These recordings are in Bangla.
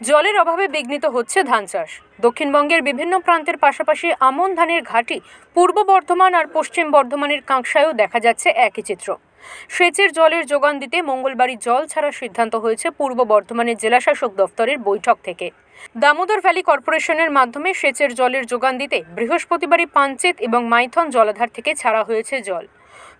জলের অভাবে বিঘ্নিত হচ্ছে ধান চাষ। দক্ষিণবঙ্গের বিভিন্ন প্রান্তের পাশাপাশি আমন ধানের ঘাটি পূর্ব বর্ধমান আর পশ্চিম বর্ধমানের কাঁকসায়ও দেখা যাচ্ছে একই চিত্র। সেচের জলের যোগান দিতে মঙ্গলবারই জল ছাড়ার সিদ্ধান্ত হয়েছে পূর্ব বর্ধমানের জেলাশাসক দফতরের বৈঠক থেকে। দামোদর ভ্যালি কর্পোরেশনের মাধ্যমে সেচের জলের যোগান দিতে বৃহস্পতিবারই পাঞ্চেত এবং মাইথন জলাধার থেকে ছাড়া হয়েছে জল।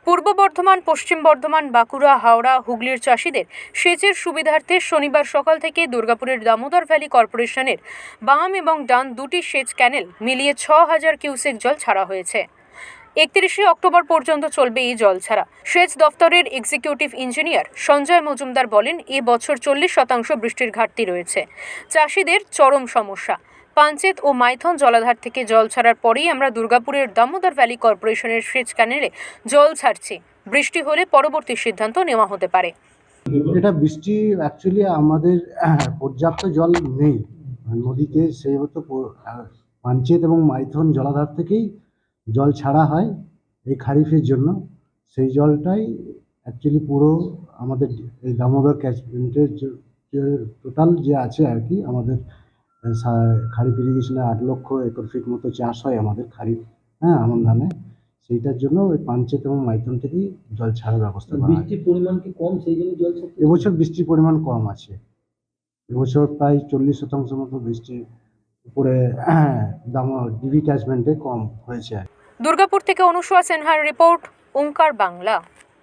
পূর্ব বর্ধমান, পশ্চিম বর্ধমান, বাঁকুড়া, হাওড়া, হুগলির চাষিদের সেচের সুবিধার্থে শনিবার সকাল থেকে দুর্গাপুরের দামোদর ভ্যালি কর্পোরেশনের বাম এবং ডান দুটি সেচ ক্যানেল মিলিয়ে ছ হাজার কিউসেক জল ছাড়া হয়েছে। একত্রিশে অক্টোবর পর্যন্ত চলবে এই জল ছাড়া। সেচ দফতরের এক্সিকিউটিভ ইঞ্জিনিয়ার সঞ্জয় মজুমদার বলেন, এ বছর চল্লিশ শতাংশ বৃষ্টির ঘাটতি রয়েছে। চাষিদের চরম সমস্যা। পাঞ্চেত ও মাইথন জলাধার থেকে জল ছাড়ার পরেই আমরা দুর্গাপুরের দামোদর ভ্যালি কর্পোরেশনের সেচ ক্যানেলে জল ছাড়ছি। বৃষ্টি হলে পরবর্তী সিদ্ধান্ত নেওয়া হতে পারে। এটা বৃষ্টি অ্যাকচুয়ালি আমাদের পর্যাপ্ত জল নেই। নদীতে সেই পাঞ্চেত এবং মাইথন জলাধার থেকেই জল ছাড়া হয় এই খারিফের জন্য। সেই জলটাই অ্যাকচুয়ালি পুরো আমাদের এই দামোদর ক্যাচমেন্টের টোটাল যে আছে আর কি, আমাদের খারিফ ইরিগেশনে আট লক্ষ একর ফিট মতো চাষ হয় আমাদের খারিফ হ্যাঁ আমন ধানে সেইটার জন্য ওই পাঞ্চেত এবং মাইথন থেকেই জল ছাড়ার ব্যবস্থা করা বৃষ্টির পরিমাণ কি কম? সেই জন্য জল এবছর বৃষ্টির পরিমাণ কম আছে। এবছর প্রায় চল্লিশ শতাংশ মতো বৃষ্টির উপরে দাম ডিবি ক্যাচমেন্টে কম হয়েছে। আর দুর্গাপুর থেকে অনুসুয়া সিনহার রিপোর্ট ওঙ্কার বাংলা।